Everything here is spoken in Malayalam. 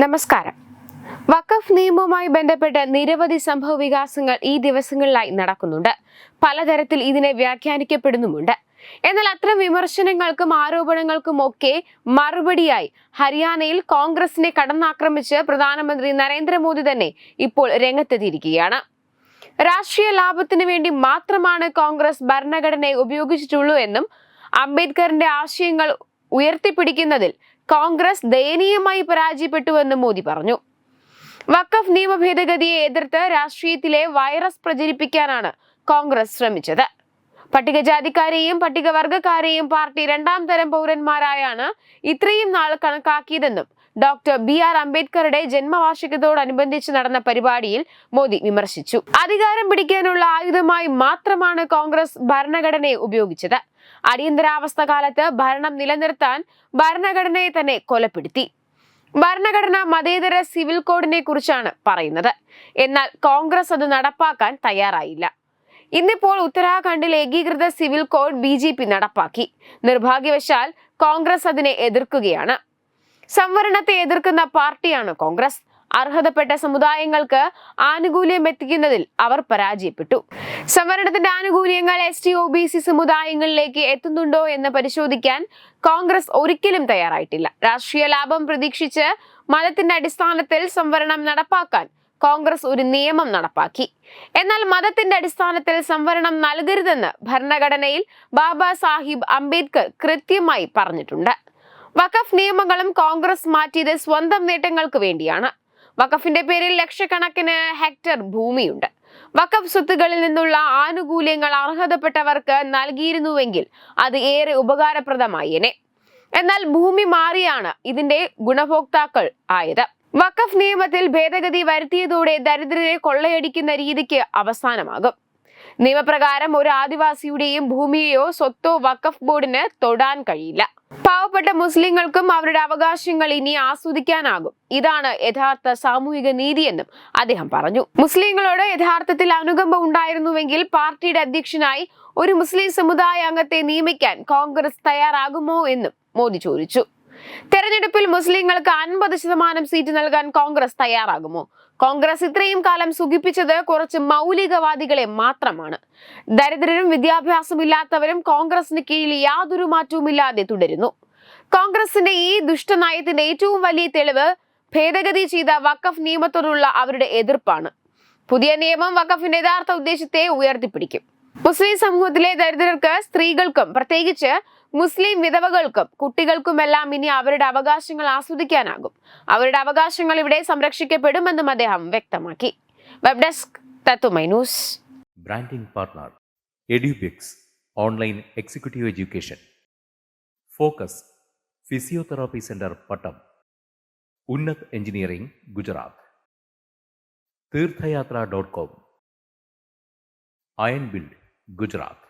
നമസ്കാരം. വഖഫ് നിയമവുമായി ബന്ധപ്പെട്ട് നിരവധി സംഭവ വികാസങ്ങൾ ഈ ദിവസങ്ങളിലായി നടക്കുന്നുണ്ട്. പലതരത്തിൽ ഇതിനെ വ്യാഖ്യാനിക്കപ്പെടുന്നുമുണ്ട്. എന്നാൽ അത്തരം വിമർശനങ്ങൾക്കും ആരോപണങ്ങൾക്കും ഒക്കെ മറുപടിയായി ഹരിയാനയിൽ കോൺഗ്രസിനെ കടന്നാക്രമിച്ച് പ്രധാനമന്ത്രി നരേന്ദ്രമോദി തന്നെ ഇപ്പോൾ രംഗത്തെത്തിയിരിക്കുകയാണ്. രാഷ്ട്രീയ ലാഭത്തിനു വേണ്ടി മാത്രമാണ് കോൺഗ്രസ് ഭരണഘടനയെ ഉപയോഗിച്ചിട്ടുള്ളൂ എന്നും അംബേദ്കറിന്റെ ആശയങ്ങൾ ഉയർത്തിപ്പിടിക്കുന്നതിൽ കോൺഗ്രസ് ദയനീയമായി പരാജയപ്പെട്ടുവെന്ന് മോദി പറഞ്ഞു. വഖഫ് നിയമ ഭേദഗതിയെ എതിർത്ത് രാഷ്ട്രീയത്തിലെ വൈറസ് പ്രചരിപ്പിക്കാനാണ് കോൺഗ്രസ് ശ്രമിച്ചത്. പട്ടികജാതിക്കാരെയും പട്ടികവർഗക്കാരെയും പാർട്ടി രണ്ടാം തരം പൗരന്മാരായാണ് ഇത്രയും നാൾ കണക്കാക്കിയതെന്നും ഡോക്ടർ ബി ആർ അംബേദ്കറുടെ ജന്മവാർഷികത്തോടനുബന്ധിച്ച് നടന്ന പരിപാടിയിൽ മോദി വിമർശിച്ചു. അധികാരം പിടിക്കാനുള്ള ആയുധമായി മാത്രമാണ് കോൺഗ്രസ് ഭരണഘടനയെ ഉപയോഗിച്ചത്. അടിയന്തരാവസ്ഥ കാലത്ത് ഭരണം നിലനിർത്താൻ ഭരണഘടനയെ തന്നെ കൊലപ്പെടുത്തി. ഭരണഘടന മതേതര സിവിൽ കോഡിനെ കുറിച്ചാണ് പറയുന്നത്. എന്നാൽ കോൺഗ്രസ് അത് നടപ്പാക്കാൻ തയ്യാറായില്ല. ഇന്നിപ്പോൾ ഉത്തരാഖണ്ഡിൽ ഏകീകൃത സിവിൽ കോഡ് ബി നടപ്പാക്കി. നിർഭാഗ്യവശാൽ കോൺഗ്രസ് അതിനെ എതിർക്കുകയാണ്. സംവരണത്തെ എതിർക്കുന്ന പാർട്ടിയാണ് കോൺഗ്രസ്. അർഹതപ്പെട്ട സമുദായങ്ങൾക്ക് ആനുകൂല്യം എത്തിക്കുന്നതിൽ അവർ പരാജയപ്പെട്ടു. സംവരണത്തിന്റെ ആനുകൂല്യങ്ങൾ S T O B C സമുദായങ്ങളിലേക്ക് എത്തുന്നുണ്ടോ എന്ന് പരിശോധിക്കാൻ കോൺഗ്രസ് ഒരിക്കലും തയ്യാറായിട്ടില്ല. രാഷ്ട്രീയ ലാഭം പ്രതീക്ഷിച്ച് മതത്തിന്റെ അടിസ്ഥാനത്തിൽ സംവരണം നടപ്പാക്കാൻ കോൺഗ്രസ് ഒരു നിയമം നടപ്പാക്കി. എന്നാൽ മതത്തിന്റെ അടിസ്ഥാനത്തിൽ സംവരണം നൽകരുതെന്ന് ഭരണഘടനയിൽ ബാബാ സാഹിബ് അംബേദ്കർ കൃത്യമായി പറഞ്ഞിട്ടുണ്ട്. വഖഫ് നിയമങ്ങളും കോൺഗ്രസ് മാറ്റിയത് സ്വന്തം നേട്ടങ്ങൾക്ക് വേണ്ടിയാണ്. വഖഫിന്റെ പേരിൽ ലക്ഷക്കണക്കിന് ഹെക്ടർ ഭൂമിയുണ്ട്. വഖഫ് സ്വത്തുകളിൽ നിന്നുള്ള ആനുകൂല്യങ്ങൾ അർഹതപ്പെട്ടവർക്ക് നൽകിയിരുന്നുവെങ്കിൽ അത് ഏറെ ഉപകാരപ്രദമായേനെ. എന്നാൽ ഭൂമി മാറിയാണ് ഇതിന്റെ ഗുണഭോക്താക്കൾ ആയത്. വഖഫ് നിയമത്തിൽ ഭേദഗതി വരുത്തിയതോടെ ദരിദ്രരെ കൊള്ളയടിക്കുന്ന രീതിക്ക് അവസാനമാകും. നിയമപ്രകാരം ഒരു ആദിവാസിയുടെയും ഭൂമിയെയോ സ്വത്തോ വഖഫ് ബോർഡിന് തൊടാൻ കഴിയില്ല. പാവപ്പെട്ട മുസ്ലിങ്ങൾക്കും അവരുടെ അവകാശങ്ങൾ ഇനി ആസ്വദിക്കാനാകും. ഇതാണ് യഥാർത്ഥ സാമൂഹിക നീതിയെന്നും അദ്ദേഹം പറഞ്ഞു. മുസ്ലിങ്ങളോട് യഥാർത്ഥത്തിൽ അനുകമ്പ ഉണ്ടായിരുന്നുവെങ്കിൽ പാർട്ടിയുടെ അധ്യക്ഷനായി ഒരു മുസ്ലിം സമുദായ അംഗത്തെ നിയമിക്കാൻ കോൺഗ്രസ് തയ്യാറാകുമോ എന്നും മോദി ചോദിച്ചു. തെരഞ്ഞെടുപ്പിൽ മുസ്ലിങ്ങൾക്ക് അൻപത് ശതമാനം സീറ്റ് നൽകാൻ കോൺഗ്രസ് തയ്യാറാകുമോ? കോൺഗ്രസ് ഇത്രയും കാലം സുഖിപ്പിച്ചത് കുറച്ച് മൗലികവാദികളെ മാത്രമാണ്. ദരിദ്രരും വിദ്യാഭ്യാസമില്ലാത്തവരും കോൺഗ്രസിന് കീഴിൽ യാതൊരു മാറ്റവുമില്ലാതെ തുടരുന്നു. കോൺഗ്രസിന്റെ ഈ ദുഷ്ടനയത്തിന്റെ ഏറ്റവും വലിയ തെളിവ് ഭേദഗതി ചെയ്ത വഖഫ് നിയമത്തോടുള്ള അവരുടെ എതിർപ്പാണ്. പുതിയ നിയമം വഖഫിന്റെ യഥാർത്ഥ ഉദ്ദേശത്തെ ഉയർത്തിപ്പിടിക്കും. മുസ്ലിം സമൂഹത്തിലെ ദരിദ്രർക്ക് സ്ത്രീകൾക്കും പ്രത്യേകിച്ച് മുസ്ലിം വിധവകൾക്കും കുട്ടികൾക്കുമെല്ലാം ഇനി അവരുടെ അവകാശങ്ങൾ ആസ്വദിക്കാനാകും. അവരുടെ അവകാശങ്ങൾ ഇവിടെ സംരക്ഷിക്കപ്പെടുമെന്നും അദ്ദേഹം വ്യക്തമാക്കി. Web desk news branding partner Edubix online executive education focus physiotherapy centre Pattom Unnath engineering Gujarat Theerthayathra dot com iron build Gujarat